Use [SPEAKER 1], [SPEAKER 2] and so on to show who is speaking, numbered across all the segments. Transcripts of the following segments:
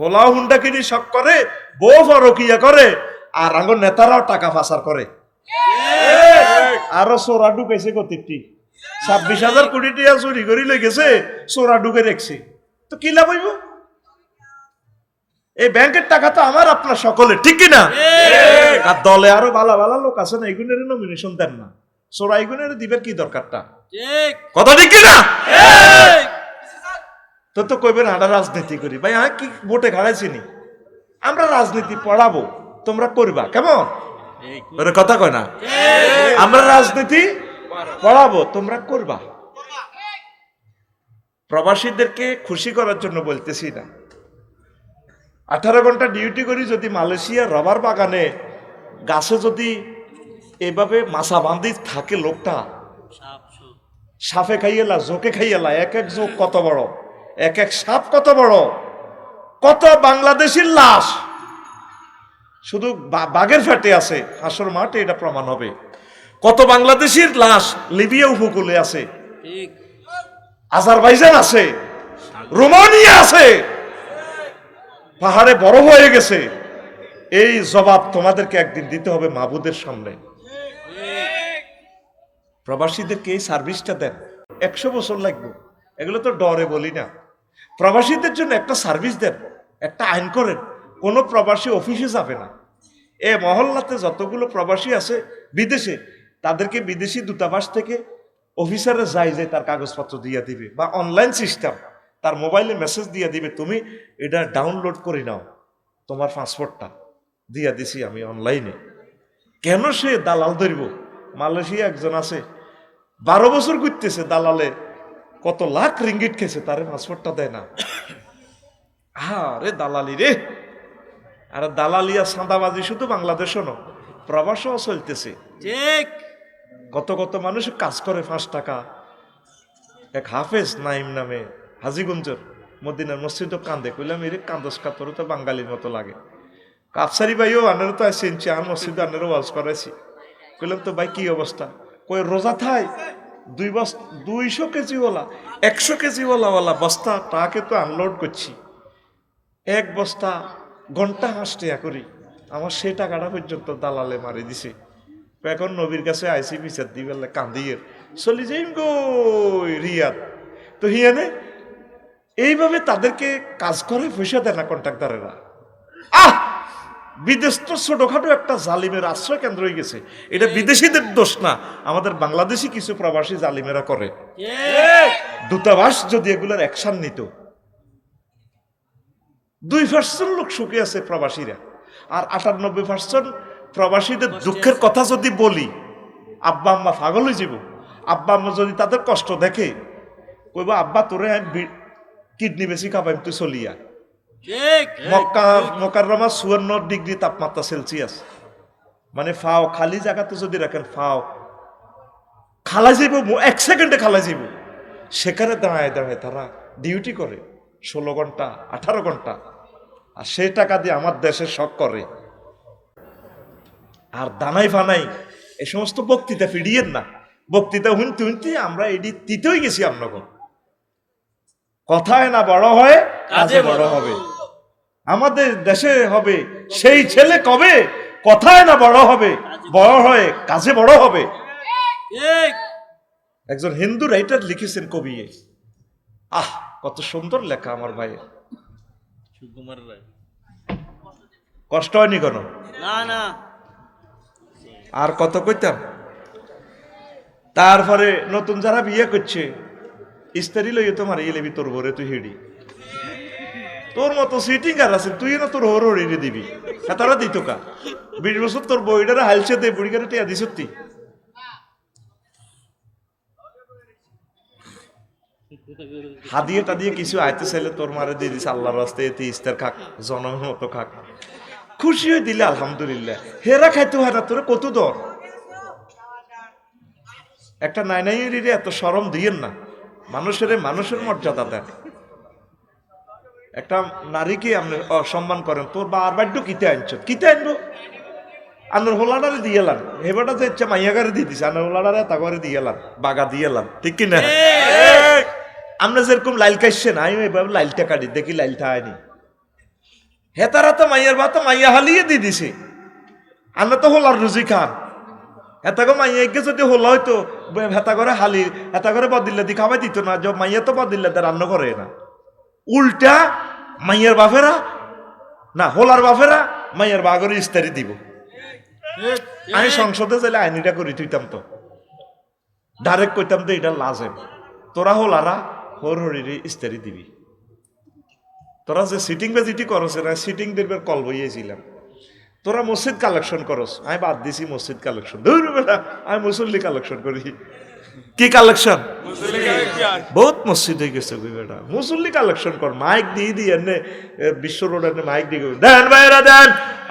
[SPEAKER 1] হোলা Honda কিনি শখ করে বউ ফরকিয়া করে আর আঙ্গ নেতারাও টাকা পাচার করে। আরও সোরা ঢুকেছে কতিটি ছাব্বিশ হাজার কোটি টিয়া চুরি করি লই গেছে সোরা ঢুকে রেখছে তো কি লাভ হইব? এই ব্যাংকের টাকা তো আমার আপনার সকলে ঠিক কি না আর দলে আরও ভালো ভালো লোক আছে না এগুনের নমিনেশন দেন না। সোরা এগুনের দিবেন কি দরকারটা? কথা ঠিক কি না তো তো কইবেন আমরা রাজনীতি করি। ভাই হ্যাঁ কি ভোটে খাড়াইছি নি? আমরা রাজনীতি পড়াবো তোমরা করবা কেমন? কথা কয় না। আমরা রাজনীতি পড়াবো তোমরা করবা। প্রবাসীদেরকে খুশি করার জন্য বলতেছি না। আঠারো ঘণ্টা ডিউটি করি যদি মালয়েশিয়া রবার বাগানে গাছে যদি এভাবে মাছা বান্ধি থাকে লোকটা
[SPEAKER 2] সাপে
[SPEAKER 1] খাইয়েলা জোকে খাইয়েলা এক এক জোক কত বড়। এক এক সাপ কত বড়? কত বাংলাদেশের লাশ? শুধু বাঘের ফেটে আছে হাসর মাঠে এটা প্রমাণ হবে। কত বাংলাদেশের লাশ লিবিয়া উপকূলে আছে? আজারবাইজান আছে রোমানিয়া আছে। পাহাড়ে বড় হয়ে গেছে। এই জবাব তোমাদেরকে একদিন দিতে হবে মাবুদের সামনে। প্রবাসীদেরকে এই সার্ভিসটা দেন। একশো বছর লাগবে। এগুলো তো ডরে বলি না। প্রবাসীদের জন্য একটা সার্ভিস দেন একটা আইন করেন, কোনো প্রবাসী অফিসে যাবে না। এ মহল্লাতে যতগুলো প্রবাসী আছে বিদেশে, তাদেরকে বিদেশি দূতাবাস থেকে অফিসারে যাই যে তার কাগজপত্র দিয়ে দিবে বা অনলাইন সিস্টেম, তার মোবাইলে মেসেজ দিয়ে দিবে, তুমি এটা ডাউনলোড করে নাও, তোমার পাসপোর্টটা দিয়া দিছি আমি অনলাইনে। কেন সে দালাল ধরব? মালয়েশিয়া একজন আছে, বারো বছর ঘুরতেছে দালালে কত লাখ রিঙ্গিট খেয়েছে তারে পাসপোর্টটা দেয় না। আরে দালালি রে। আর দালালিয়া সাঁদাবাজি শুধু বাংলাদেশও ন প্রবাসও চলতেছে।
[SPEAKER 2] ঠিক।
[SPEAKER 1] কত কত মানুষ কাজ করে পাঁচ টাকা। এক হাফেজ নাইম নামে হাজিগঞ্জর মদিনার মসজিদ কান্দে। কইলাম এর কান্দস কাতর তো বাঙালির মতো লাগে। কাপসারি ভাইও আনারও তো আসছি আর মসজিদ আনারও ওয়াজ করাইছি। কইলাম তো ভাই কি অবস্থা? কই রোজা থাই? দুই বস্তা দুইশো কেজি ওলা একশো কেজি ওলা ওলা বস্তা তাকে তো আনলোড করছি। এক বস্তা ঘণ্টা হাঁস টেয়া করি। আমার সেই টাকাটা পর্যন্ত দালালে মারি দিছে। এখন নবীর কাছে আইসি বিচার দি বললে কান্দিয়ে চলি যাইম গো রিয়াদ। তো হিয়ানে এইভাবে তাদেরকে কাজ করে পয়সা দেয় না কন্ট্রাক্টারেরা। আহ! বিদেশ তো ছোটখাটো একটা জালিমের আশ্রয় কেন্দ্র হয়ে গেছে। এটা বিদেশিদের দোষ না আমাদের বাংলাদেশি কিছু প্রবাসী জালিমেরা করে। দূতাবাস যদি এগুলোর অ্যাকশন নিত দুই পার্সেন্ট লোক সুখে আছে প্রবাসীরা। আর আটানব্বই পার্সেন্ট প্রবাসীদের দুঃখের কথা যদি বলি আব্বা আম্মা পাগল হয়ে যাব। আব্বা আম্মা যদি তাদের কষ্ট দেখে কইবা আব্বা তোরে কিডনি বেশি খাবাইম তুই চলিয়া। মক্কা মকাররমা চুয়ান্ন ডিগ্রি তাপমাত্রা সেলসিয়াস। মানে ফাও খালি জায়গাতে যদি রাখেন ফাও খালা যাইব এক সেকেন্ডে খালা যাইব। সেখানে দাঁড়ায় দাঁড়ায় তারা ডিউটি করে ষোলো ঘণ্টা আঠারো ঘণ্টা। আর সেই টাকা দিয়ে আমার দেশে শখ করে। আর দানাই ফানাই এ সমস্ত বক্তৃতা ফিরিয়েন না। বক্তৃতা হুনতে হুনতে আমরা এটি তিতেই গেছি আপনাকে কথায় না বড় হয় কাজে বড়। হবে। আমাদের দেশে হবে। সেই ছেলে কবে? কথায় না বড় হবে। বড় হয়ে কাজে বড় হবে। একজন হিন্দু রাইটার লিখেছেন কবি আহ কত সুন্দর লেখা আমার ভাইয়ের।
[SPEAKER 2] সুকুমার রায়।
[SPEAKER 1] কষ্ট হয়নি কোনো?
[SPEAKER 2] না না।
[SPEAKER 1] আর কত কইতাম? তারপরে নতুন যারা বিয়ে করছে ইস্তারি লইয়ে তোমার ইয়ে লেবি তোর ভরে তুই হিড়ি। তোর মতো সিটিং আর আছে, তুই না তোর হর হরিয়ে দিবি। তারা দিত কা বিশ বছর তোর বইটারে হালছে দে বুড়িকারে টিয়া দিস তুই? হাদিয়ে টাদিয়ে কিছু আইতে চাইলে তোর মারে দিয়ে দিস আল্লাহর রাস্তায় এতে ইস্তার খাক, জনমের মতো খাক। খুশি হয়ে দিলে, আলহামদুলিল্লাহ। হেরা খাইতে হয় না, তোর কত দর? একটা নাইনাইয়ের এত সরম দিয়েন না। মানুষের মানুষের মর্যাদা দেন। একটা নারীকে আপনি অসম্মান করেন। তোর বা বারবার কিতে আনছ? কিতে আনব? আনার হোলাডারে দিয়ে এলাম। হেবাটা তো ইচ্ছা মাইয়াগারে দিয়ে দিছে। আনার হোলাডারে তা করে দিয়ে এলাম। বাগা দিয়ে এলাম। ঠিক কি না? আমরা যেরকম লাইল কাটছেন আমি এভাবে লাইলটা কাটি। দেখি লাইলটা আয়নি হেতারা তো মাইয়ার ভাত মাইয়া হালিয়ে দি দিছে। আমরা তো হোলার রুজি খান। হেতা গো মাইয়া এগে যদি হোলা হইতো হেতা করে হালি হেতা করে বদিল্লা দি খাবাই দিত না। যে মাইয়া তো বদিল্লা দিয়ে রান্না করে না। উল্টা মাইয়ার বাফেরা না, হোলার বাফেরা মাইয়ার বাগরে ইস্তারি দিব। আমি সংসদে চাইলে আইনিটা করি তুইতাম তো। ডাইরেক্ট কইতাম তো এটা লাজেম। তোরা হোলারা হর হরিরে ইস্তারি দিবি। তোরা যে সিটিং বেজিটি করস না সিটিং দেখবে কল বইয়েছিলাম তোরা মসজিদ কালেকশন করস, আমি বাদ দিছি মসজিদ কালেকশন ধুর বেটা, আমি মুসল্লি কালেকশন করি। কি কালেকশন। বহুত মসজিদ হয়ে গেছে বেটা। মুসল্লি কালেকশন কর মাইক দিয়ে দিয়ে এনে বিশ্ব রোড এনে মাইক দিয়ে দেন ভাইরা দেন।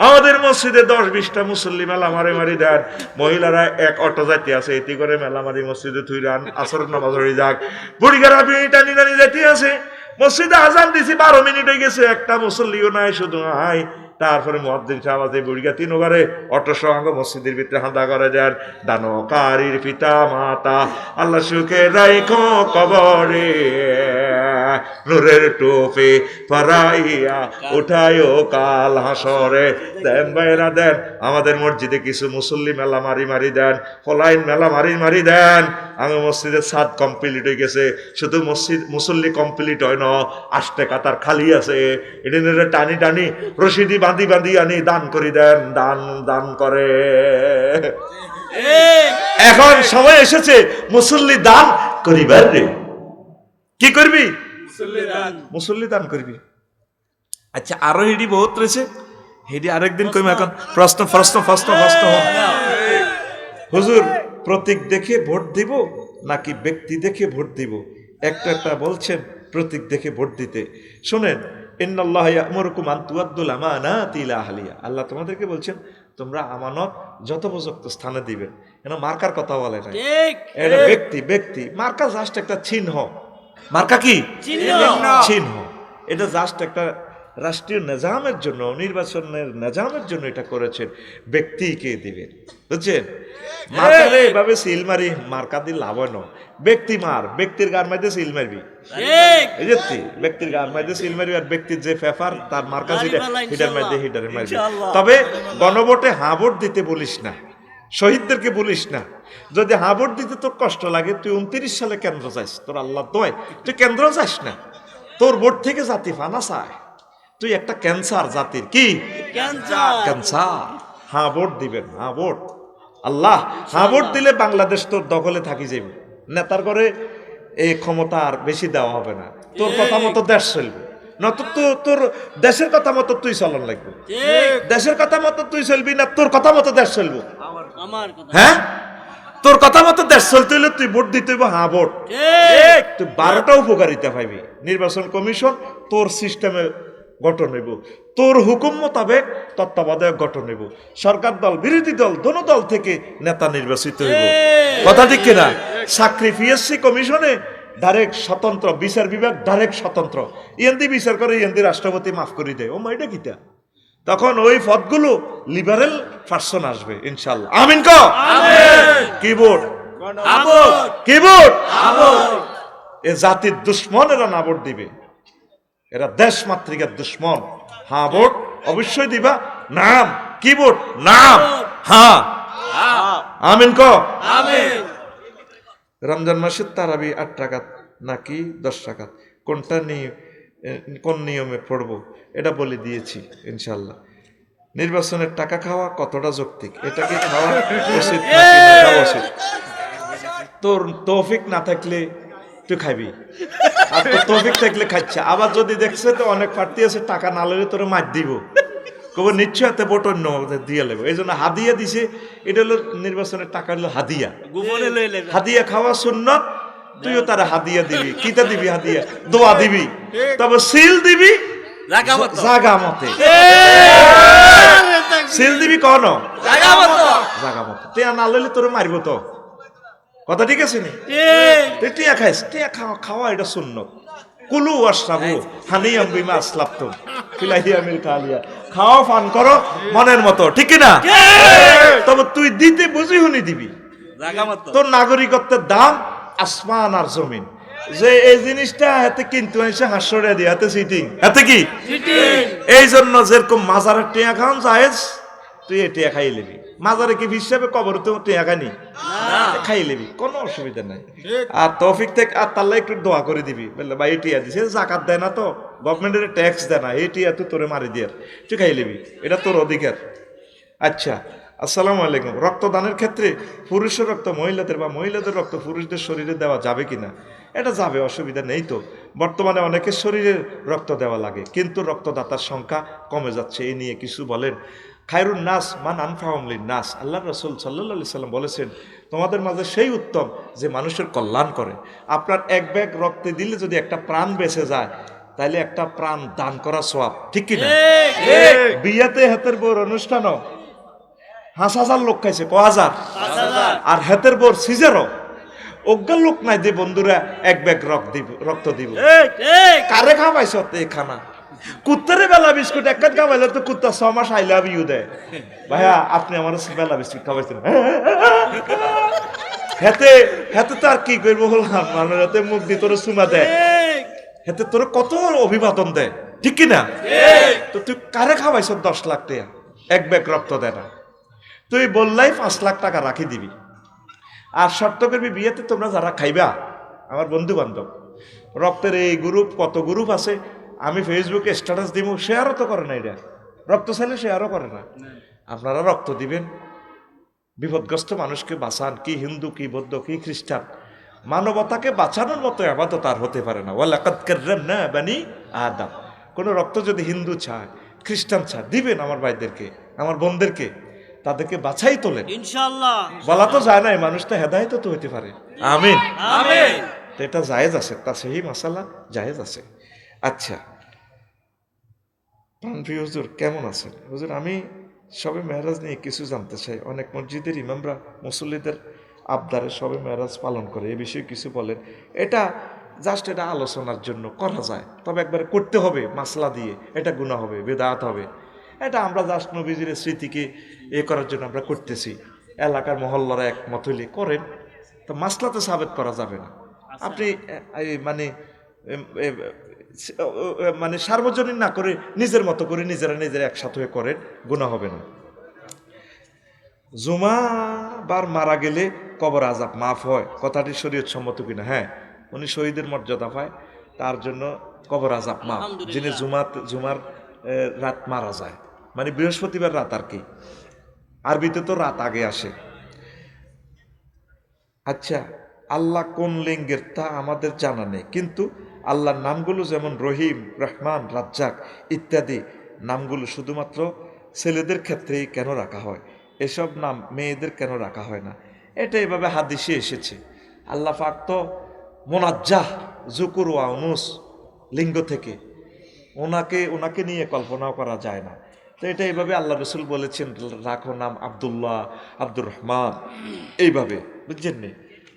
[SPEAKER 1] আমাদের মসজিদে দশ বিশটা মুসল্লি মেলা মারি মারি দেন। মহিলারা এক অটো যাইতে আছে এটি করে মেলা মারি মসজিদে তুই রান আসর নামাজ হয়ে যাক। বুড়িগারা বিড়ি টানি টানি যাইতে আছে। মসজিদে আজান দিছি বারো মিনিট হয়ে গেছে। একটা মুসল্লিও নাই শুধু আই তারপরে মহাদ্দিন সাহেব বুড়িগা তিন ওভারে অটো মসজিদের ভিতরে হাঁদা করে যান দানকারীর পিতা, মাতা আল্লাহ সুখে রাইখো কবরে। নূরের টোপে পারাইয়া উঠায়ও কাল হাসরে। দেন বাইরা দেন। আমাদের মসজিদে কিছু মুসল্লি মেলা মারি মারি দেন, ফলাইন মেলা মারি মারি দেন। আমি মসজিদের সাদ কমপ্লিট হয়ে গেছে। শুধু মসজিদ, মুসল্লি কমপ্লিট হয় না, আষ্টে কাতার খালি আছে। এটা টানি টানি রশিদি বাঁধি বাঁধি আনি দান করি দেন, দান দান করে। এখন সময় এসেছে, মুসল্লি দান করিবার রে। কি করবি? মুসল্লি দান করবি। আচ্ছা আরও হেডি বহুত রয়েছে। হেডি আরেকদিন কইম এখন। প্রশ্ন প্রশ্ন প্রশ্ন প্রশ্ন। হুজুর প্রতীক দেখে ভোট দিব নাকি ব্যক্তি দেখে ভোট দিব? একটা একটা বলছেন প্রতীক দেখে ভোট দিতে। শোনেন ইন্নাল্লাহ ইয়ামুরুকুম আন তুআদ্দুল আমানাতি ইলা আহলিয়া আল্লাহ তোমাদেরকে বলছেন তোমরা আমানত যথোপযুক্ত স্থানে দিবেন। কেন মার্কার কথা বলে না
[SPEAKER 2] ঠিক
[SPEAKER 1] এটা ব্যক্তি ব্যক্তি। মার্কা জাস্ট একটা চিহ্ন। মার্কা কি?
[SPEAKER 2] চিহ্ন।
[SPEAKER 1] চিহ্ন। এটা জাস্ট একটা রাষ্ট্রীয় নিজামের জন্য নির্বাচনের নিজামের জন্য এটা করেছেন। ব্যক্তিকে দিবেন? বুঝছেন? মার্কারে এভাবে সিল মারি মার্কা দিয়ে লাভ হয় না। ব্যক্তি মার ব্যক্তির গান মাইতে সিল মারবি।
[SPEAKER 2] ঠিক।
[SPEAKER 1] এই যে তুই, ব্যক্তির গান মাইতে সিল মারবি আর ব্যক্তির যে ফেফার তার মার্কা হিটার মাইতে। হিটারের মারবি তবে গণভোটে হাঁ ভোট দিতে বলিস না। শহীদদেরকে বলিস না। যদি হাঁ ভোট দিতে তোর কষ্ট লাগে তুই উনত্রিশ সালে কেন্দ্র যাইস তোর আল্লাহ দয় তুই কেন্দ্র যাস না। তোর ভোট থেকে জাতি ফানা চায় তুই একটা ক্যান্সার জাতির। কি?
[SPEAKER 2] ক্যান্সার।
[SPEAKER 1] ক্যান্সার। ভোট দিবেন হাঁ ভোট আল্লাহ হাঁ ভোট দিলে বাংলাদেশ তোর দখলে থাকি যাবে নেতার করে এই ক্ষমতা আর বেশি দেওয়া হবে না। তোর কথা মতো দেশ চলবে। নত তো তোর দেশের কথা মতো তুই চলন লাগবে। দেশের কথা মতো তুই চলবি না তোর কথা মতো দেশ চলবো। হ্যাঁ? তোর কথা মতো দেশ চলতে হলে তুই ভোট দিতে হইব হ্যাঁ ভোট। তুই বারোটা উপকারিতা পাইবি। নির্বাচন কমিশন তোর সিস্টেমে গঠন হইব। তোর হুকুম মোতাবেক তত্ত্বাবধায়ক গঠন হইব। সরকার দল বিরোধী দল দোনো দল থেকে নেতা নির্বাচিত হইব। কথা ঠিক কিনা? চাকরি পিএসসি কমিশনে ডাইরেক্ট স্বতন্ত্র বিচার বিভাগ ডাইরেক্ট স্বতন্ত্র। ইয়েন্দি বিচার করে ইয়েন্দি রাষ্ট্রপতি মাফ করে দেয় ও মাইটা কিটা তখন ওই পদগুলো লিবারেল পার্সন আসবে ইনশাল্লাহ আমিন ক? কিবোর্ড। কিবোর্ড। এ জাতির দুশ্মন এরা না ভোট দিবে। এরা দেশ মাতৃকার দুশ্মন। হ্যাঁ ভোট অবশ্যই দিবা। নাম কি ভোট নাম হ্যাঁ। আমিন ক? রমজান মাসের তারাবি আট টাকা নাকি দশ টাকা কোনটা নিয়ে কোন নিয়মে পড়ব? এটা বলে দিয়েছি ইনশাল্লাহ নির্বাচনের টাকা খাওয়া কতটা যৌক্তিক? এটাকে খাওয়া উচিত তোর তৌফিক না থাকলে তুই খাবি আর তোর তৌফিক থাকলে খাচ্ছে। আবার যদি দেখছে তো অনেক প্রার্থী আছে টাকা না লইলে তোর মার দিব। কবে নিশ্চয় এতে ভোট অন্য দিয়ে লেবো। এই জন্য হাদিয়া দিছে এটা হলো নির্বাচনের টাকা হলো হাদিয়া। হাদিয়া খাওয়া সুন্নত তুইও তারা হাদিয়া দিবি কিতা দিবি হাদিয়া? দোয়া দিবি। তবে সিল দিবি?
[SPEAKER 2] জাগা মতো।
[SPEAKER 1] সিল দিবি কন?
[SPEAKER 2] জাগা মতো।
[SPEAKER 1] টিয়া না লইলে তোর মারিব তো। কথা ঠিক আছে নি? তুই টিয়া খাইস টিয়া খাওয়া খাওয়া এটা সুন্নত কুলু ওয়াশরাবু হানিয়াম বিমা আসলাফতুম ফিলাহিয়া মিল কালিয়া। খাওয়া পান করো মনের মতো। ঠিক কি না তবে তুই দিতে বুঝি হুনি দিবি। তোর নাগরিকত্বের দাম আসমান আর জমিন। যে এই জিনিসটা হাতে কিন্তু এসে হাস্যরে দিয়ে হাতে সিটিং হাতে কি? এই জন্য যেরকম মাজারের টিয়া খাওয়ান জায়েজ তুই এ টিয়া খাই লিবি মাজারে কি হিসাবে কবর তো টিয়া খানি খাই লিবি কোনো অসুবিধা নাই। আর তৌফিক থেকে আর তাল্লা একটু দোয়া করে দিবি। বললে ভাই এই টিয়া দিছে জাকাত দেয় না তো। গভর্নমেন্টের ট্যাক্স দেয় না। এই টিয়া তুই তোরে মারি দিয়ে। তুই খাই লিবি এটা তোর অধিকার। আচ্ছা আসসালামু আলাইকুম। রক্তদানের ক্ষেত্রে পুরুষের রক্ত মহিলাদের বা মহিলাদের রক্ত পুরুষদের শরীরে দেওয়া যাবে কিনা? এটা যাবে অসুবিধা নেই তো। বর্তমানে অনেকের শরীরে রক্ত দেওয়া লাগে কিন্তু রক্তদাতার সংখ্যা কমে যাচ্ছে। এই নিয়ে কিছু বলেন খায়রুন নাস মান আনফাহমলিন নাস। আল্লাহ রসুল সাল্লাহ সাল্লাম বলেছেন তোমাদের মাঝে সেই উত্তম যে মানুষের কল্যাণ করে। আপনার এক ব্যাগ রক্তে দিলে যদি একটা প্রাণ বেঁচে যায় তাহলে একটা প্রাণ দান করা সোয়াব ঠিক কিনা? বিয়েতে হাতের বোর অনুষ্ঠানও হাঁস হাজার লোক খাইছে ক হাজার? আর হাতের বোর সিজারও? অজ্ঞান লোক নাই যে বন্ধুরা এক ব্যাগ রক্ত দিব রক্ত দিব। কারে খাওয়াইছ এই খানা? কুত্তারে বেলা বিস্কুট এক খাওয়াইলে তো কুত্তা ছ মাস আই লাভ ইউ দেয় ভাইয়া আপনি আমার বেলা বিস্কুট খাওয়াইছেন হেতে হেতে তো আর কি করব বললাম মানুষ হাতে মুখ দিয়ে তোর সুমা দেয় হেতে তোর কত অভিবাদন দেয় ঠিক কি না তো তুই কারে খাওয়াইছ দশ লাখ টাকা? এক ব্যাগ রক্ত দেয় না। তুই বললাই পাঁচ লাখ টাকা রাখি দিবি। আর শর্ত করবি বিয়েতে তোমরা যারা খাইবা, আমার বন্ধু বান্ধব রক্তের এই গ্রুপ কত গ্রুপ আছে, আমি ফেসবুকে স্ট্যাটাস দিব শেয়ারও তো করে না এটা রক্ত চাইলে শেয়ারও করে না। আপনারা রক্ত দিবেন। বিপদগ্রস্ত মানুষকে বাঁচান, কি হিন্দু, কি বৌদ্ধ, কি খ্রিস্টান। মানবতাকে বাঁচানোর মতো আবাদত আর হতে পারে না। ওয়ালাকাত কাররাম না বানি আদম। কোনো রক্ত যদি হিন্দু চায়, খ্রিস্টান চায়, দিবেন আমার ভাইদেরকে, আমার বোনদেরকে। তাদেরকে বাছাই তোলেন।
[SPEAKER 2] ইনশাআল্লাহ।
[SPEAKER 1] বলা তো যায় নাই মানুষ তো হেদায়ত তো হইতে পারে। আমিন।
[SPEAKER 2] আমিন।
[SPEAKER 1] তো এটা জায়েজ আছে তা সেই মশালা জায়েজ আছে। আচ্ছা প্রাণপ্রিয় হুজুর কেমন আছেন? হুজুর আমি সবে মেহরাজ নিয়ে কিছু জানতে চাই। অনেক মসজিদের ইমামরা মুসল্লিদের আবদারে সবে মেহরাজ পালন করে এ বিষয়ে কিছু বলেন। এটা জাস্ট এটা আলোচনার জন্য করা যায় তবে একবারে করতে হবে মাসলা দিয়ে এটা গুণা হবে বেদাত হবে। এটা আমরা জাস্ট নবীজির স্মৃতিকে এ করার জন্য আমরা করতেছি। এলাকার মহল্লারা একমত হইলে করেন তো মাসলাতে সাবেত করা যাবে না। আপনি মানে মানে সার্বজনীন না করে নিজের মতো করে নিজেরা নিজেরা একসাথে হয়ে করেন গুণা হবে না। জুমা বার মারা গেলে কবর আজাব মাফ হয় কথাটি শরীয়ত সম্মত কিনা? হ্যাঁ উনি শহীদের মর্যাদা পায় তার জন্য কবর আজাব মাফ। যিনি জুমাত জুমার রাত মারা যায়। মানে বৃহস্পতিবার রাত আর কি। আরবিতে তো রাত আগে আসে। আচ্ছা আল্লাহ কোন লিঙ্গের তা আমাদের জানা নেই। কিন্তু আল্লাহর নামগুলো যেমন রহিম, রহমান, রাজ্জাক ইত্যাদি নামগুলো শুধুমাত্র ছেলেদের ক্ষেত্রেই কেন রাখা হয়? এসব নাম মেয়েদের কেন রাখা হয় না? এটা এভাবে হাদিসে এসেছে। আল্লাহ পাক তো মোনাজ্জাহ, জুকুর ওয়া উনুস লিঙ্গ থেকে ওনাকে ওনাকে নিয়ে কল্পনাও করা যায় না। তো এটা এইভাবে আল্লাহ রসুল বলেছেন, রাখো নাম আবদুল্লাহ, আব্দুর রহমান। এইভাবে, বুঝছেন নি?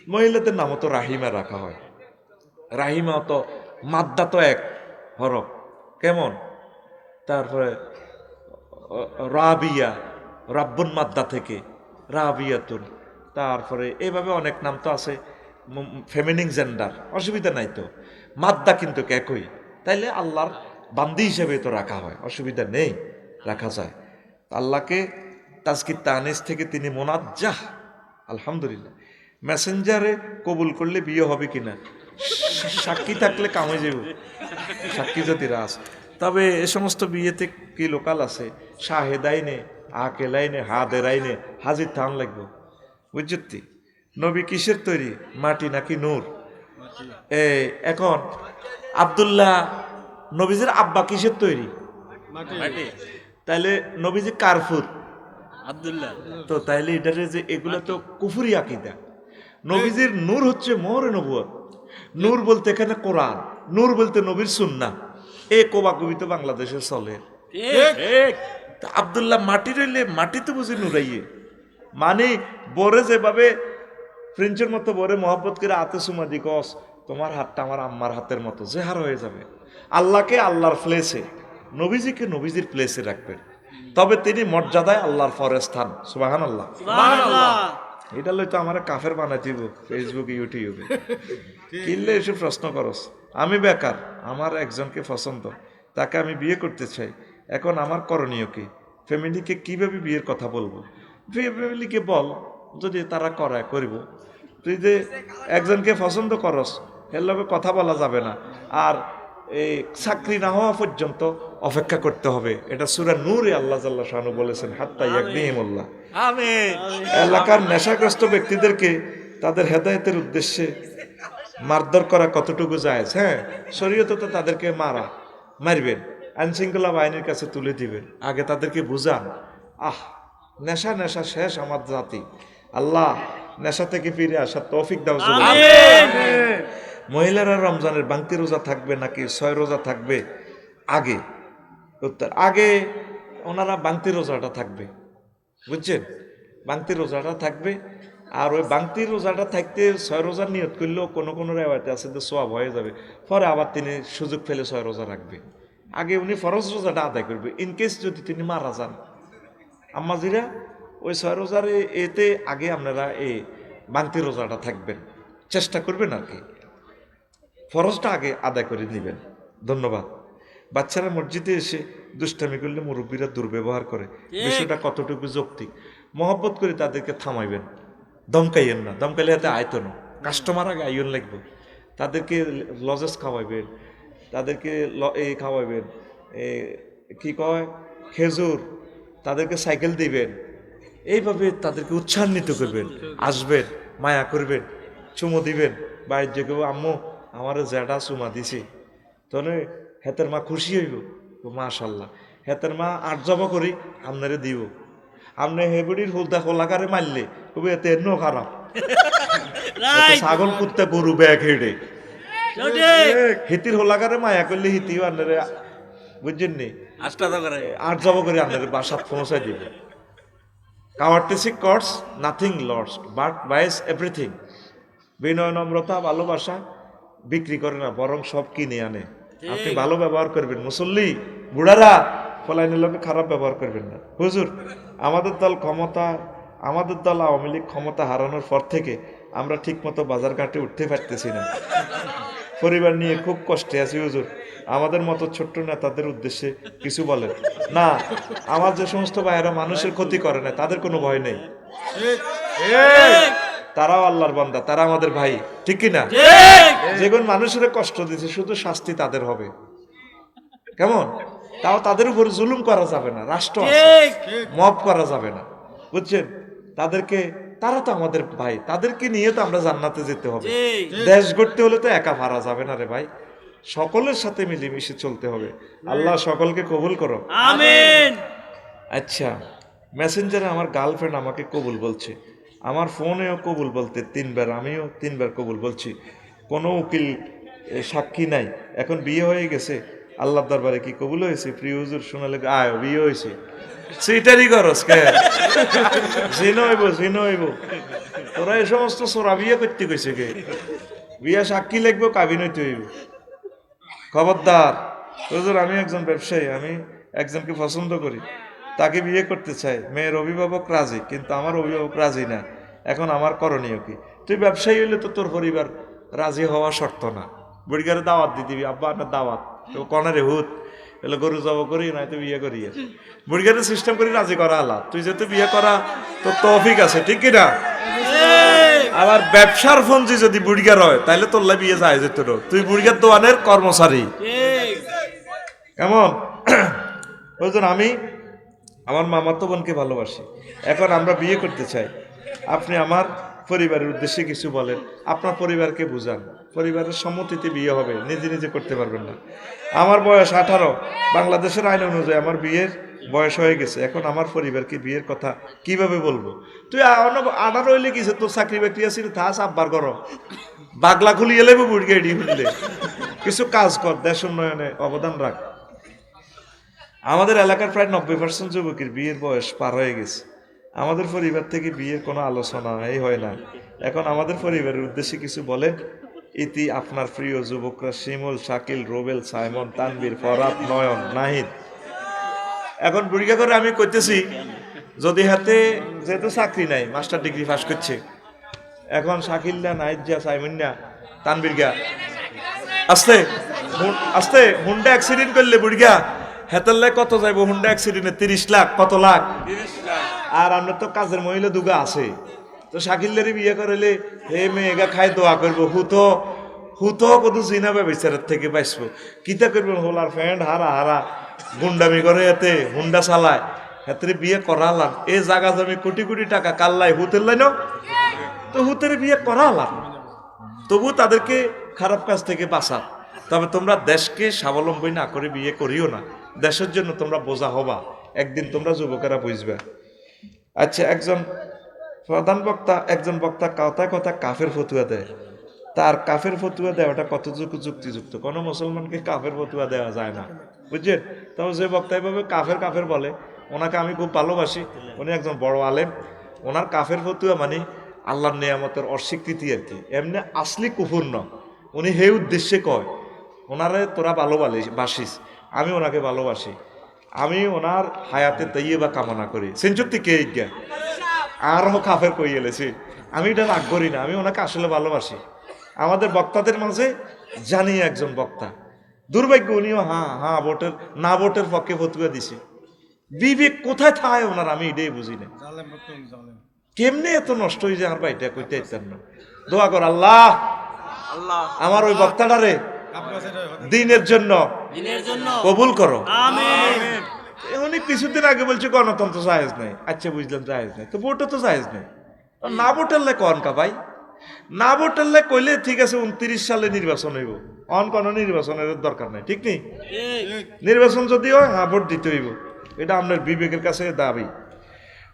[SPEAKER 1] মহিলাদের নামও তো রাহিমা রাখা হয়। রাহিমা তো, মাদ্দা তো এক হরফ। কেমন? তারপরে, রাবিয়া, রাব্বুন মাদ্দা থেকে, রাবিয়াতুন। তারপরে, এইভাবে অনেক নাম তো আছে ফেমিনিং জেন্ডার। অসুবিধা নাই তো। মাদ্দা কিন্তু একই। তাইলে আল্লাহর বান্দি হিসেবে তো রাখা হয়, অসুবিধা নেই, রাখা যায়। আল্লাহকে তাজকি তানিস থেকে তিনি মোনাজ্জাহ, আলহামদুলিল্লাহ। মেসেঞ্জারে কবুল করলে বিয়ে হবে কিনা? সাক্ষী থাকলে কামে যাব সাক্ষী যদি রাস তবে এ সমস্ত বিয়েতে কি লোকাল আছে? শাহেদাইনে, আকেলাইনে, হাদেরাইনে হাজির থান লাগবে। বুঝছি নবী কিসের তৈরি? মাটি নাকি নূর? এ, এখন আব্দুল্লাহ নবীজির আব্বা কিসের তৈরি?
[SPEAKER 2] মাটি।
[SPEAKER 1] তাইলে নবীজি কারফুর?
[SPEAKER 2] আব্দুল্লাহ।
[SPEAKER 1] তো তাইলে এটারে যে এগুলো তো কুফুরি আকিদা। নবীজির নূর হচ্ছে মোহরে নবুয়ত। নূর বলতে এখানে কোরআন নূর বলতে নবীর সুন্না এ কোবা কবি তো বাংলাদেশে চলে।
[SPEAKER 2] ঠিক
[SPEAKER 1] আবদুল্লাহ মাটি রইলে মাটি তো বুঝি নুরাইয়ে। মানে বরে যেভাবে ফ্রেঞ্চের মতো বরে মহব্বত করে আতে সুমাদি কস তোমার হাতটা আমার আম্মার হাতের মতো জেহার হয়ে যাবে। আল্লাহকে আল্লাহর প্লেসে নবীজিকে নবীজির প্লেসে রাখবেন। তবে তিনি মর্যাদায় আল্লাহর ফরে স্থান সুবাহান আল্লাহ এটা লইতো আমার কাফের বানাই দিব ফেসবুক ইউটিউবে কিনলে এসে প্রশ্ন করস আমি বেকার আমার একজনকে পছন্দ তাকে আমি বিয়ে করতে চাই। এখন আমার করণীয় কি? ফ্যামিলিকে কীভাবে বিয়ের কথা বলব? ফ্যামিলিকে বল যদি তারা করায় করিব। তুই যে একজনকে পছন্দ করস এর লগে কথা বলা যাবে না। আর এই চাকরি না হওয়া পর্যন্ত অপেক্ষা করতে হবে। এটা সুরা নূরে আল্লাহ জাল্লাহ শাহানু বলেছেন হাত্তা ইয়াকনিহিমুল্লাহ এলাকার নেশাগ্রস্ত ব্যক্তিদেরকে তাদের হেদায়েতের উদ্দেশ্যে মারধর করা কতটুকু যায় হ্যাঁ শরীয়তে তো তাদেরকে মারা মারবেন। আইন শৃঙ্খলা বাহিনীর কাছে তুলে দিবেন। আগে তাদেরকে বুঝান। আহ নেশা নেশা শেষ আমার জাতি। আল্লাহ নেশা থেকে ফিরে আসার তৌফিক দাও। মহিলারা রমজানের বাংতি রোজা থাকবে নাকি ছয় রোজা থাকবে? আগে। উত্তর, আগে ওনারা বাংতি রোজাটা থাকবে। বুঝছেন? বাংতি রোজাটা থাকবে। আর ওই বাংতি রোজাটা থাকতে ছয় রোজার নিয়ত করলেও কোনো কোনো রেওয়াতে আছে যে সোয়াব হয়ে যাবে। পরে আবার তিনি সুযোগ ফেলে ছয় রোজা রাখবে। আগে উনি ফরজ রোজাটা আদায় করবে। ইনকেস যদি তিনি মারা যান। আম্মাজিরা ওই ছয় রোজার এতে আগে আপনারা এই বাংতি রোজাটা থাকবেন। চেষ্টা করবেন আর কি। ফরজটা আগে আদায় করে নেবেন। ধন্যবাদ। বাচ্চারা মসজিদে এসে দুষ্টামি করলে মুরব্বীরা দুর্ব্যবহার করে। বিষয়টা কতটুকু যৌক্তিক? মহব্বত করে তাদেরকে থামাইবেন। দমকাইয়েন না। দমকাইলে হাতে আয়তন। কাস্টমার আগে আয়ন লাগবে। তাদেরকে লজেস খাওয়াইবেন। তাদেরকে ল- এই খাওয়াইবেন। এ, কি কয়? খেজুর। তাদেরকে সাইকেল দিবেন। এইভাবে তাদেরকে উৎসান্বিত করবেন। আসবেন মায়া করবেন চুমো দিবেন। বাড়ির যে কেউ আম্মু আমার জ্যাডা চুমা দিছে। তাহলে হেতের মা খুশি হইব? মাশাল্লাহ। হেতের মা আট জবা করি আপনারে দিব। আপনি হেবড়ির হুলদা খোলাকারে মারলে খুবই এতে এন্ন খারাপ। ছাগল কুত্তা গরু ব্যাগ হেডে। হিতির হোলাকারে মায়া করলে হিতিও আপনারে বুঝছেন নি? আট জবা করে আপনাদের বাসাত পৌঁছায় দিবে। Courtesy costs nothing lost but buys everything. বিনয় নম্রতা ভালোবাসা বিক্রি করে না বরং সব কিনে আনে। আপনি ভালো ব্যবহার করবেন। মুসল্লি বুড়ারা ফলাইনের লোকে খারাপ ব্যবহার করবেন না। হুজুর আমাদের দল ক্ষমতা আমাদের দল আওয়ামী লীগ ক্ষমতা হারানোর পর থেকে আমরা ঠিকমতো বাজার ঘাটে উঠতে পারতেছি না। পরিবার নিয়ে খুব কষ্টে আছি হুজুর। আমাদের মতো ছোট্ট নেতাদের উদ্দেশ্যে কিছু বলেন। না আমার যে সমস্ত ভাইয়েরা মানুষের ক্ষতি করে না তাদের কোনো ভয় নেই। তারাও আল্লাহর বান্দা তারা আমাদের ভাই ঠিক কি না
[SPEAKER 2] ঠিক।
[SPEAKER 1] যেগুন মানুষের কষ্ট দিচ্ছে শুধু শাস্তি তাদের হবে। কেমন? তাও তাদের উপর জুলুম করা যাবে না রাষ্ট্র মব করা যাবে না। বুঝছেন? তাদেরকে তারা তো আমাদের ভাই তাদেরকে নিয়ে তো আমরা জান্নাতে যেতে হবে। দেশ গড়তে হলে তো একা ভাড়া যাবে না রে ভাই। সকলের সাথে মিলেমিশে চলতে হবে। আল্লাহ সকলকে কবুল করো
[SPEAKER 2] আমিন।
[SPEAKER 1] আচ্ছা মেসেঞ্জারে আমার গার্লফ্রেন্ড আমাকে কবুল বলছে। আমার ফোনেও কবুল বলতে তিনবার আমিও তিনবার কবুল বলছি। কোনো উকিল সাক্ষী নাই। এখন বিয়ে হয়ে গেছে। আল্লাহ দরবারে কি কবুল হয়েছে? প্রিয় হুজুর শোনালে আয় বিয়ে হয়েছে। সেইটারই করস কে? জিনো হইব তোরা এই সমস্ত সোরা বিয়ে করতে কইছে কে? বিয়ে সাক্ষী লিখব কাবিন হইতে হইব। খবরদার। হুজুর আমি একজন ব্যবসায়ী আমি একজনকে পছন্দ করি। তাকে বিয়ে করতে চাই মেয়ের অভিভাবক রাজি কিন্তু আমার অভিভাবক রাজি না। এখন আমার করণীয় কি? তুই ব্যবসায়ী হইলে তো তোর পরিবার রাজি হওয়া শর্ত না। বুড়িগারে দাওয়াত দিয়ে দিবি আব্বা আপনার দাওয়াত। তো কনারে হুত এলে গরু জব করি না তুই বিয়ে করি। বুড়িগারে সিস্টেম করি রাজি করা আলা। তুই যেহেতু বিয়ে করা তোর তৌফিক আছে ঠিক কি না আবার ব্যবসার ফঞ্জি যদি বুড়িগার হয় তাহলে তোর লাই বিয়ে যায় যেত না। তুই বুড়িগার দোয়ানের কর্মচারী। কেমন? বুঝলেন আমি আমার মামাতো বোনকে ভালোবাসি। এখন আমরা বিয়ে করতে চাই। আপনি আমার পরিবারের উদ্দেশ্যে কিছু বলেন। আপনার পরিবারকে বুঝান। পরিবারের সম্মতিতে বিয়ে হবে। নিজে নিজে করতে পারবেন না। আমার বয়স আঠারো। বাংলাদেশের আইন অনুযায়ী আমার বিয়ের বয়স হয়ে গেছে। এখন আমার পরিবারকে বিয়ের কথা কীভাবে বলব? তুই আ- আঠারো হইলে কিছু তোর চাকরি বাকরি আছে থাস আব্বার করো বাগলা খুলি এলে বুড়ি গাড়ি খুললে। কিছু কাজ কর। দেশ উন্নয়নে অবদান রাখ। আমাদের এলাকার প্রায় নব্বই পার্সেন্ট যুবকের বিয়ের বয়স পার হয়ে গেছে। আমাদের পরিবার থেকে বিয়ের কোনো আলোচনা এই হয় না। এখন আমাদের পরিবারের উদ্দেশ্যে কিছু বলেন। ইতি আপনার প্রিয় যুবকরা শিমুল, শাকিল, রোবেল, সাইমন তানবীর ফরাত নয়ন, নাহিদ। এখন বুড়িকা করে আমি করতেছি যদি হাতে যেহেতু চাকরি নাই, মাস্টার ডিগ্রি পাস করছে, এখন শাকিল্লা নাইজা সাইমুন্যা তানবিরগা আস্তে হুন- আস্তে হুন্ডা অ্যাক্সিডেন্ট করলে বুড়িয়া হেতাল্লাই কত যাইব? হুন্ডা অ্যাক্সিডেন্টে তিরিশ লাখ কত লাখ? আর আমরা তো কাজের মহিলা দুগা আছে। তো শাকিল্লারই বিয়ে করালে হে মেয়েগা খাই দোয়া করব। হুতো হুতো কত জিনাবে বেচারের থেকে পাইসবো। কিতা করব হোলার ফ্যান্ড হারা হারা। গুন্ডামি করে এতে হুন্ডা চালায়। হেতে বিয়ে করালাম। এ জাগা জমি কোটি কোটি টাকা কাল্লাই হুতের লাইন? তো হুতের বিয়ে করালাম। তবু তাদেরকে খারাপ কাজ থেকে বাঁচা তবে তোমরা দেশকে স্বাবলম্বী না করে বিয়ে করিও না। দেশের জন্য তোমরা বোঝা হবা। একদিন তোমরা যুবকেরা বুঝবে। আচ্ছা একজন প্রধান বক্তা, একজন বক্তা কথায় কথা কাফের ফতুয়া দেয়। তার কাফের ফতুয়া দেওয়াটা কতটুকু যুক্তিযুক্ত? কোনো মুসলমানকে কাফের ফতুয়া দেওয়া যায় না। বুঝছেন? তবে যে বক্তা এভাবে কাফের কাফের বলে, ওনাকে আমি খুব ভালোবাসি। উনি একজন বড় আলেম। ওনার কাফের ফতুয়া মানে আল্লাহর নিয়ামতের অস্বীকৃতি আর কি। এমনি আসলি কুফুর উনি হে উদ্দেশ্যে কয়, ওনারে তোরা ভালোবাসিস, বাসিস। আমি ওনাকে ভালোবাসি। আমি ওনার হায়াতে তৈয়ে বা কামনা করি। সেঞ্চুক্তি কে ইজ্ঞা আরও কাফের কই এলেছি? আমি এটা রাগ করি না আমি ওনাকে আসলে ভালোবাসি। আমাদের বক্তাদের মাঝে জানি একজন বক্তা। দুর্ভাগ্য উনিও হ্যাঁ হ্যাঁ ভোটের না ভোটের পক্ষে ফতুয়া দিছে। বিবেক কোথায় থায় ওনার আমি এটাই বুঝি না। কেমনে এত নষ্ট হয়ে যায় আমার বাড়িটা কইতে না। দোয়া কর আল্লাহ।
[SPEAKER 2] আল্লাহ।
[SPEAKER 1] আমার ওই বক্তাটারে দিনের জন্য। কবুল করো। উনি কিছুদিন আগে বলছে গণতন্ত্র জায়েজ নাই। আচ্ছা বুঝলাম জায়েজ নাই। তো ভোটও তো জায়েজ নাই। না ভোটারলে কন কা ভাই? না ভোটারলে কইলে ঠিক আছে উনত্রিশ সালে নির্বাচন হইব। অন কোনো নির্বাচনের দরকার নাই ঠিক নেই নির্বাচন যদি হয় হ্যাঁ ভোট দিতে হইব। এটা আপনার বিবেকের কাছে দাবি।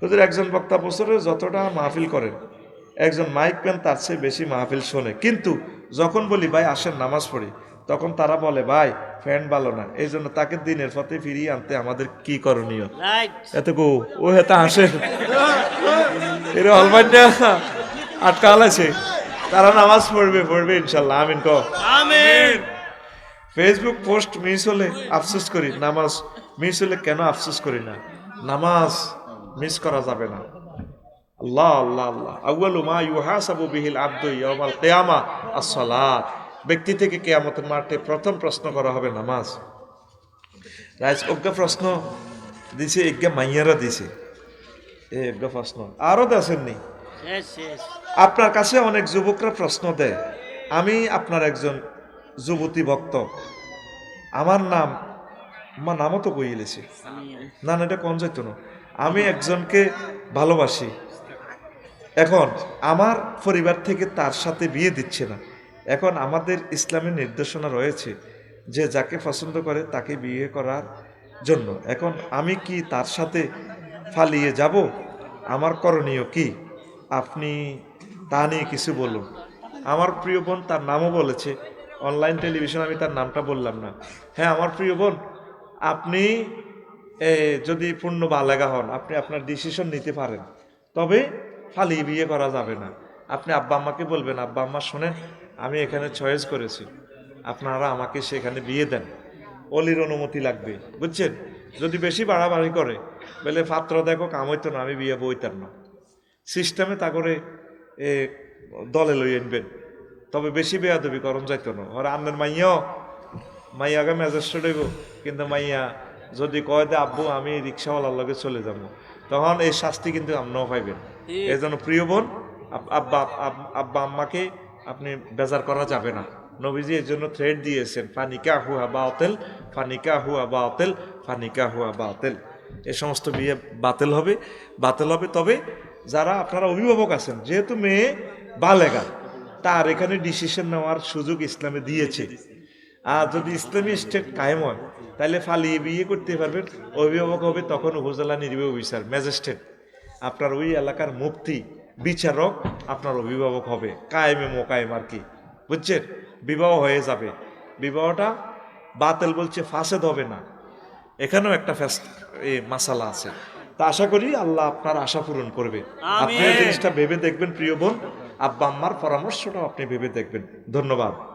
[SPEAKER 1] ওদের একজন বক্তা বছরে যতটা মাহফিল করেন একজন মাইক পেন তার চেয়ে বেশি মাহফিল শোনে। কিন্তু যখন বলি ভাই আসেন নামাজ পড়ি। তখন তারা বলে ভাই ফ্যান ভালো না। এই জন্য তাকে দিনের পথে ফিরিয়ে আনতে আমাদের কি করণীয়? এত গো ও হেতা হাসে এর হলমানটা আটকা আছে। তারা নামাজ পড়বে পড়বে ইনশাল্লাহ। আমিন ক
[SPEAKER 2] আমিন।
[SPEAKER 1] ফেসবুক পোস্ট মিস হলে আফসোস করি নামাজ মিস হলে কেন আফসোস করি না? নামাজ মিস করা যাবে না। আল্লাহ আল্লাহ আল্লাহ। আউয়ালু মা ইউহাসাবু বিহিল আব্দু ইয়াউমাল কিয়ামা আস-সালাত। ব্যক্তি থেকে কে কিয়ামতের মাঠে প্রথম প্রশ্ন করা হবে নামাজ। রাইজ অজ্ঞা প্রশ্ন দিছে এজ্ঞা মাইয়ারা দিছে। এ অজ্ঞা প্রশ্ন। আরও দেশেননি আপনার কাছে অনেক যুবকরা প্রশ্ন দেয়। আমি আপনার একজন যুবতী ভক্ত। আমার নাম আমার নামও তো কইলেছি না না এটা কোন যাইতো না। আমি একজনকে ভালোবাসি। এখন আমার পরিবার থেকে তার সাথে বিয়ে দিচ্ছে না। এখন আমাদের ইসলামের নির্দেশনা রয়েছে যে যাকে পছন্দ করে তাকে বিয়ে করার জন্য। এখন আমি কি তার সাথে ফালিয়ে যাব? আমার করণীয় কি? আপনি তা নিয়ে কিছু বলুন। আমার প্রিয় বোন তার নামও বলেছে। অনলাইন টেলিভিশন আমি তার নামটা বললাম না। হ্যাঁ আমার প্রিয় বোন, আপনি যদি পূর্ণ বালেগা হন, আপনি আপনার ডিসিশন নিতে পারেন। তবে ফালিয়ে বিয়ে করা যাবে না। আপনি আব্বা আম্মাকে বলবেন, আব্বা আম্মা শোনেন আমি এখানে চয়েস করেছি। আপনারা আমাকে সেখানে বিয়ে দেন। অলির অনুমতি লাগবে বুঝছেন? যদি বেশি বাড়াবাড়ি করে বলে পাত্র দেখো কাম হইতো না আমি বিয়ে বইতাম না। সিস্টেমে তা করে এ, দলে লই আনবেন। তবে বেশি বেয়া বেয়াদবি করণ যাইতো না। ওরা আপনার মাইয়াও মাইয়াকে ম্যাজিস্ট্রেট হইব কিন্তু মাইয়া যদি কয় দে আব্বু আমি রিক্সাওয়ালার লগে চলে যাব তখন এই শাস্তি কিন্তু আপনিও পাইবেন। এই জন্য প্রিয় বোন আব- আব্বা আব্বা আম্মাকে আপনি বেজার করা যাবে না। নবীজি এর জন্য থ্রেড দিয়েছেন, ফানিকা হুয়া বা বাতেল, ফানিকা হুয়া বা বাতেল, ফানিকা হুয়া বা বাতেল। এ সমস্ত বিয়ে বাতিল হবে বাতিল হবে। তবে যারা আপনারা অভিভাবক আছেন, যেহেতু মেয়ে বালেগা, তার এখানে ডিসিশন নেওয়ার সুযোগ ইসলামে দিয়েছে। আর যদি ইসলামী স্টেট কায়েম হয়, তাহলে ফালিয়ে বিয়ে করতে পারবেন। অভিভাবক হবে তখন উপজেলা নির্বাহী অফিসার ম্যাজিস্ট্রেট আপনার ওই এলাকার মুক্তি বিচারক আপনার অভিভাবক হবে। কায়েমে মোকায়েম আর কি। বুঝছেন? বিবাহ হয়ে যাবে। বিবাহটা বাতেল বলছে ফাঁসেদ হবে না। এখানেও একটা ফ্যাস্ট এ মাসালা আছে। তা আশা করি আল্লাহ আপনার আশা পূরণ করবে। আপনি এই জিনিসটা ভেবে দেখবেন প্রিয় বোন। আব্বা আম্মার পরামর্শটাও আপনি ভেবে দেখবেন। ধন্যবাদ।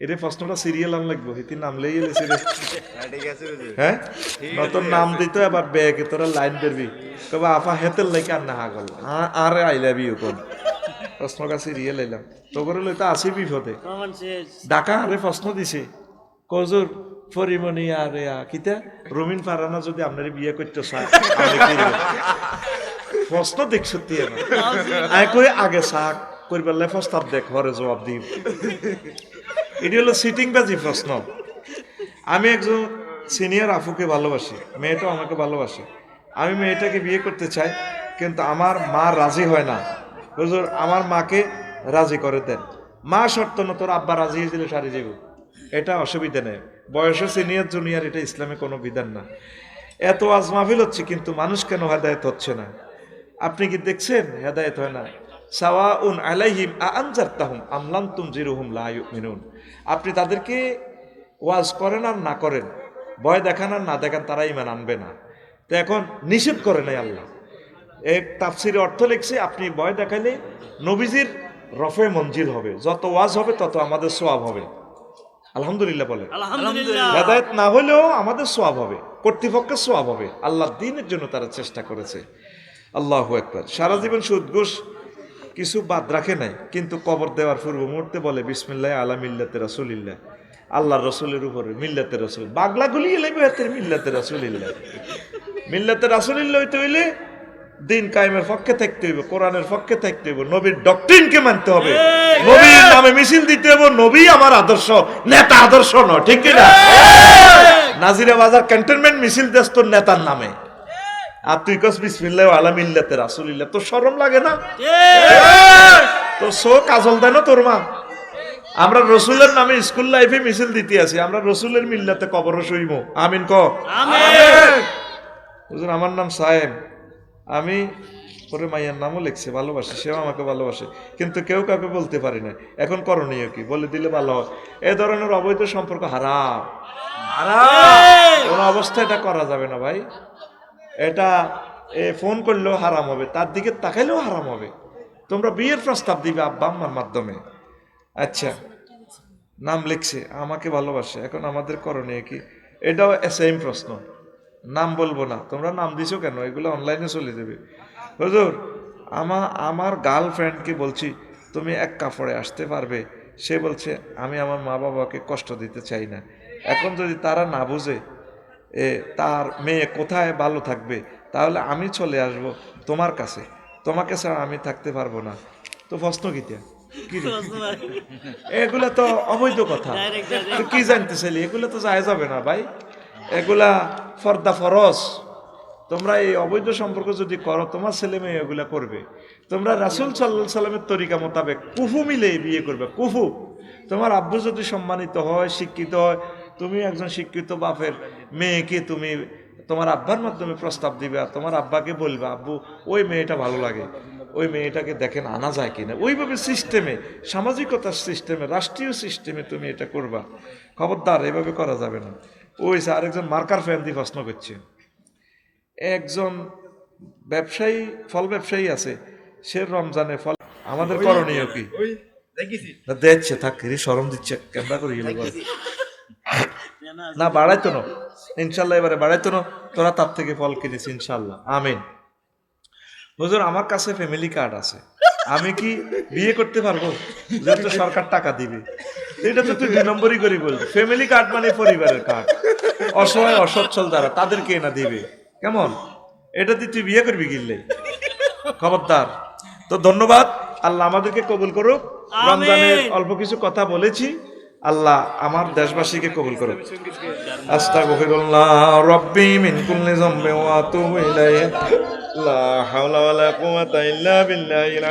[SPEAKER 1] এটা প্রশ্নটা সিরিয়াল আন লাগবো হিতি নাম লেই এলেছে রে
[SPEAKER 3] ঠিক আছে হুজুর
[SPEAKER 1] হ্যাঁ? নতুন নাম দিত এবার ব্যাগে তোরা লাইন দেবি কবে আফা হেতের লাইকে আর না হাগল আর আই লাভ ইউ কোন প্রশ্নটা সিরিয়াল এলাম। তো করে লইতে আসি বিপদে ডাকা আরে প্রশ্ন দিছে। কজুর পরিমণি আরে আ কিতা? রমিন ফারানা যদি আপনার বিয়ে করতে চায়? প্রশ্ন দেখ সত্যি আই কই আগে শাক করবার লাই প্রস্তাব দেখ হরে জবাব দিই এটি হলো সিটিং বাজি প্রশ্ন। আমি একজন সিনিয়র আফুকে ভালোবাসি, মেয়েটাও আমাকে ভালোবাসে। আমি মেয়েটাকে বিয়ে করতে চাই, কিন্তু আমার মা রাজি হয় না। হুজুর, আমার মাকে রাজি করে দেন। মা শর্ত না, তোর আব্বা রাজি হয়েছিল, সারি যাব এটা অসুবিধা নেই। বয়সে সিনিয়র জুনিয়র এটা ইসলামে কোনো বিধান না। এত আজ মাহফিল হচ্ছে, কিন্তু মানুষ কেন হেদায়ত হচ্ছে না? আপনি কি দেখছেন? হেদায়ত হয় না। সাওয়া উন আলাইহিম আনজার তাহুম আমলাম তুম জিরুহুম লা মিনুন আপনি তাদেরকে ওয়াজ করেন আর না করেন ভয় দেখান আর না দেখান তারা ইমান আনবে না। তো এখন নিষেধ করে নাই আল্লাহ। এক তাফসিরে অর্থ লিখছে আপনি ভয় দেখালে নবীজির রফে মঞ্জিল হবে। যত ওয়াজ হবে তত আমাদের সোয়াব হবে। আলহামদুলিল্লাহ বলে হেদায়ত না হলেও আমাদের সোয়াব হবে। কর্তৃপক্ষের সোয়াব হবে। আল্লাহ দিনের জন্য তারা চেষ্টা করেছে। আল্লাহ একবার সারা জীবন সুদ ঘুষ কিছু বাদ রাখে নাই কিন্তু কবর দেওয়ার পূর্ব মুহূর্তে বলে বিসমিল্লাহ আলা মিল্লাতে রাসুলিল্লাহ। আল্লাহ রসুলের উপরে মিল্লাতে রসুল। বাগলা গুলি এলে বেহাতের মিল্লাতে রাসুলিল্লাহ। মিল্লাতে রাসুলিল্লাহ হইতে হইলে দিন কায়েমের পক্ষে থাকতে হইব কোরআনের পক্ষে থাকতে হইব নবীর ডক্টরিনকে মানতে হবে। নবীর নামে মিছিল দিতে হবে নবী আমার আদর্শ নেতা আদর্শ নয় ঠিক কিনা? নাজিরা বাজার ক্যান্টনমেন্ট মিছিল দেশ তোর নেতার নামে। আর তুই কস বিসমিল্লাহ আলা মিল্লাতে রাসুলিল্লাহ তোর শরম লাগে না? তোর সো কাজল দেয় না তোর মা? আমরা রসুলের নামে স্কুল লাইফে মিছিল দিতে আছি আমরা রসুলের মিল্লাতে কবর সইব আমিন ক? হুজুর আমার নাম সাহেব আমি পরে মাইয়ার নামও লিখছে ভালোবাসে সেও আমাকে ভালোবাসে কিন্তু কেউ কাউকে বলতে পারি না। এখন করণীয় কি? বলে দিলে ভালো হয়। এ ধরনের অবৈধ সম্পর্ক হারাম। কোনো অবস্থা এটা করা যাবে না ভাই। এটা ফোন করলেও হারাম হবে, তার দিকে তাকাইলেও হারাম হবে। তোমরা বিয়ের প্রস্তাব দিবে আব্বা আম্মার মাধ্যমে। আচ্ছা নাম লিখছে, আমাকে ভালোবাসে, এখন আমাদের করণীয় কি? এটাও সেম প্রশ্ন, নাম বলব না। তোমরা নাম দিছো কেন? এগুলো অনলাইনে চলে যাবে। হুজুর আমার আমার গার্লফ্রেন্ডকে বলছি, তুমি এক কাপড়ে আসতে পারবে? সে বলছে, আমি আমার মা বাবাকে কষ্ট দিতে চাই না। এখন যদি তারা না বুঝে তার মেয়ে কোথায় ভালো থাকবে? তাহলে আমি চলে আসব তোমার কাছে। তোমাকে ছাড়া আমি থাকতে পারব না। তো প্রশ্ন কিতা? এগুলা তো অবৈধ কথা. কি জানতে চাইলি? এগুলো তো যায় যাবে না ভাই। এগুলা ফর্দা ফরস তোমরা এই অবৈধ সম্পর্ক যদি করো তোমার ছেলে মেয়ে এগুলা করবে। তোমরা রাসুল সাল্লাহ সাল্লামের তরিকা মোতাবেক কুফু মিলে বিয়ে করবে। কুফু। তোমার আব্বু যদি সম্মানিত হয় শিক্ষিত হয় তুমি একজন শিক্ষিত বাপের মেয়েকে তুমি তোমার আব্বার মাধ্যমে প্রস্তাব দিবে আর তোমার আব্বাকে বলবে আব্বু ওই মেয়েটা ভালো লাগে। ওই মেয়েটাকে দেখেন আনা যায় কিনা? ওইভাবে সিস্টেমে সামাজিকতার সিস্টেমে রাষ্ট্রীয় সিস্টেমে তুমি এটা করবা। খবরদার এভাবে করা যাবে না। ওই আরেকজন মার্কার ফ্যামিলি প্রশ্ন করছে। একজন ব্যবসায়ী ফল ব্যবসায়ী আছে সে রমজানে ফল আমাদের করণীয় কি?
[SPEAKER 3] দেখেছি।
[SPEAKER 1] থাক সরম দিচ্ছে ক্যামেরা করে। না বাড়াইতো না। ইনশাল্লাহ এবারে বাড়াইতো তোরা তার থেকে ফল কিনিস ইনশাল্লাহ। আমিন। হুজুর আমার কাছে ফ্যামিলি কার্ড আছে। আমি কি বিয়ে করতে পারব? যেহেতু সরকার টাকা দিবে। এটা তো তুই দুই নম্বরই করি বল ফ্যামিলি কার্ড মানে পরিবারের কার্ড অসহায় অসচ্ছল যারা তাদেরকে এনা দিবে। কেমন? এটা দিয়ে তুই বিয়ে করবি গিললে? খবরদার। তো ধন্যবাদ। আল্লাহ আমাদেরকে কবুল করুক। রমজানের অল্প কিছু কথা বলেছি। আল্লাহ আমার দেশবাসীকে কবুল করুক। আস্তাগফিরুল্লাহ রব্বি মিন কুল্লি যামবি ওয়া আতুবু ইলাইহি। লা হাওলা ওয়ালা কুওয়াতা ইল্লা বিল্লাহিল